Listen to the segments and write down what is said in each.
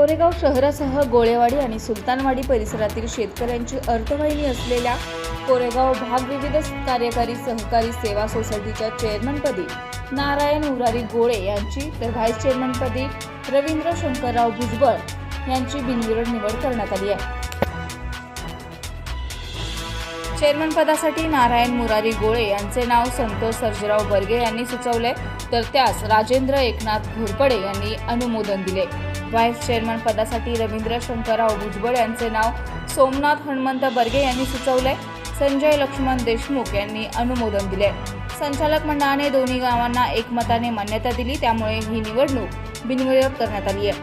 कोरेगाव शहरासह गोळेवाडी आणि सुलतानवाडी परिसरातील शेतकऱ्यांची अर्थवाहिनी असलेल्या कोरेगाव भाग विविध कार्यकारी सहकारी सेवा सोसायटीच्या चेअरमनपदी नारायण उरारी गोळे यांची तर व्हाईस चेअरमनपदी रवींद्र शंकरराव भुजबळ यांची बिनविरोध निवड करण्यात आली आहे. चेअरमन पदासाठी नारायण मुरारी गोळे यांचे नाव संतोष सर्जराव बर्गे यांनी सुचवले तर त्यास राजेंद्र एकनाथ घोरपडे यांनी अनुमोदन दिले. व्हाईस चेअरमन पदासाठी रवींद्र शंकरराव भुजबळ यांचे नाव सोमनाथ हनुमंत बर्गे यांनी सुचवले. संजय लक्ष्मण देशमुख यांनी अनुमोदन दिले. संचालक मंडळाने दोन्ही गावांना एकमताने मान्यता दिली. त्यामुळे ही निवडणूक बिनविरोध करण्यात आली आहे.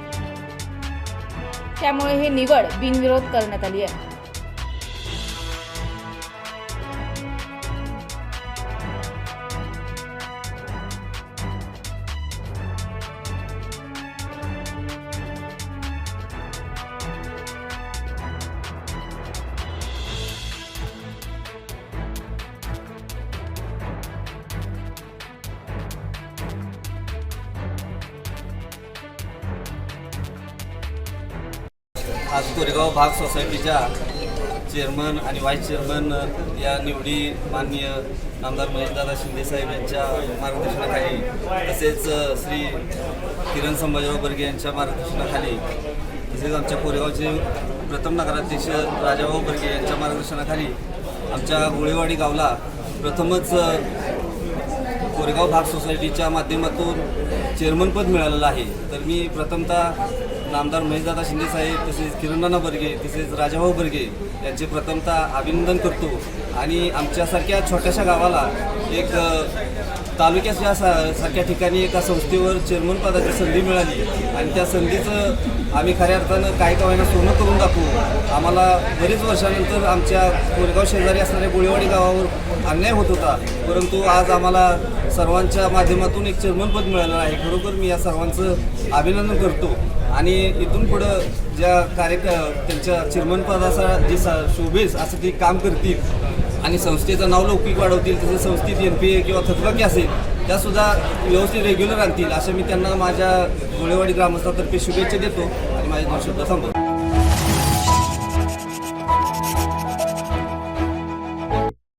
त्यामुळे ही निवड बिनविरोध करण्यात आली आहे. आज कोरेगाव भाग सोसायटीच्या चेअरमन आणि व्हाईस चेअरमन या निवडी माननीय आमदार महेशदादा शिंदेसाहेब यांच्या मार्गदर्शनाखाली तसेच श्री किरण संभाजीराव बर्गे यांच्या मार्गदर्शनाखाली तसेच आमच्या कोरेगावचे प्रथम नगराध्यक्ष राजाभाऊ बर्गे यांच्या मार्गदर्शनाखाली आमच्या गोळेवाडी गावला प्रथमच कोरेगाव भाग सोसायटीच्या माध्यमातून चेअरमनपद मिळालेलं आहे. तर मी प्रथमतः नामदार महेशदादा शिंदेसाहेब तसेच किरणनाना बर्गे तसेच राजाभाऊ बर्गे यांचे प्रथमतः अभिनंदन करतो. आणि आमच्यासारख्या छोट्याशा गावाला एक तालुक्यात तालुक्याच्या सा सारख्या ठिकाणी एका संस्थेवर चेअरमन पदाची संधी मिळाली. आणि त्या संधीचं आम्ही खऱ्या अर्थानं काही कावांना सोनं करून दाखवू. आम्हाला बरेच वर्षानंतर आमच्या कोरेगाव शेजारी असणाऱ्या गोळेवाडी गावावर अन्याय होत होता. परंतु आज आम्हाला सर्वांच्या माध्यमातून एक चेअरमनपद मिळालं आहे. खरोखर मी या सर्वांचं अभिनंदन करतो. आणि इथून पुढं ज्या कार्यक त्यांच्या चेअरमनपदाचा जे सा शोभेस असं ते काम करतील आणि संस्थेचं नाव लौकिक वाढवतील तसेच संस्थेत एन पी ए किंवा थकबाकी असेल त्यासुद्धा व्यवस्थित रेग्युलर आणतील असं मी त्यांना माझ्या गोळेवाडी ग्रामस्थातर्फे शुभेच्छा देतो आणि माझे दोन शब्द थांबतो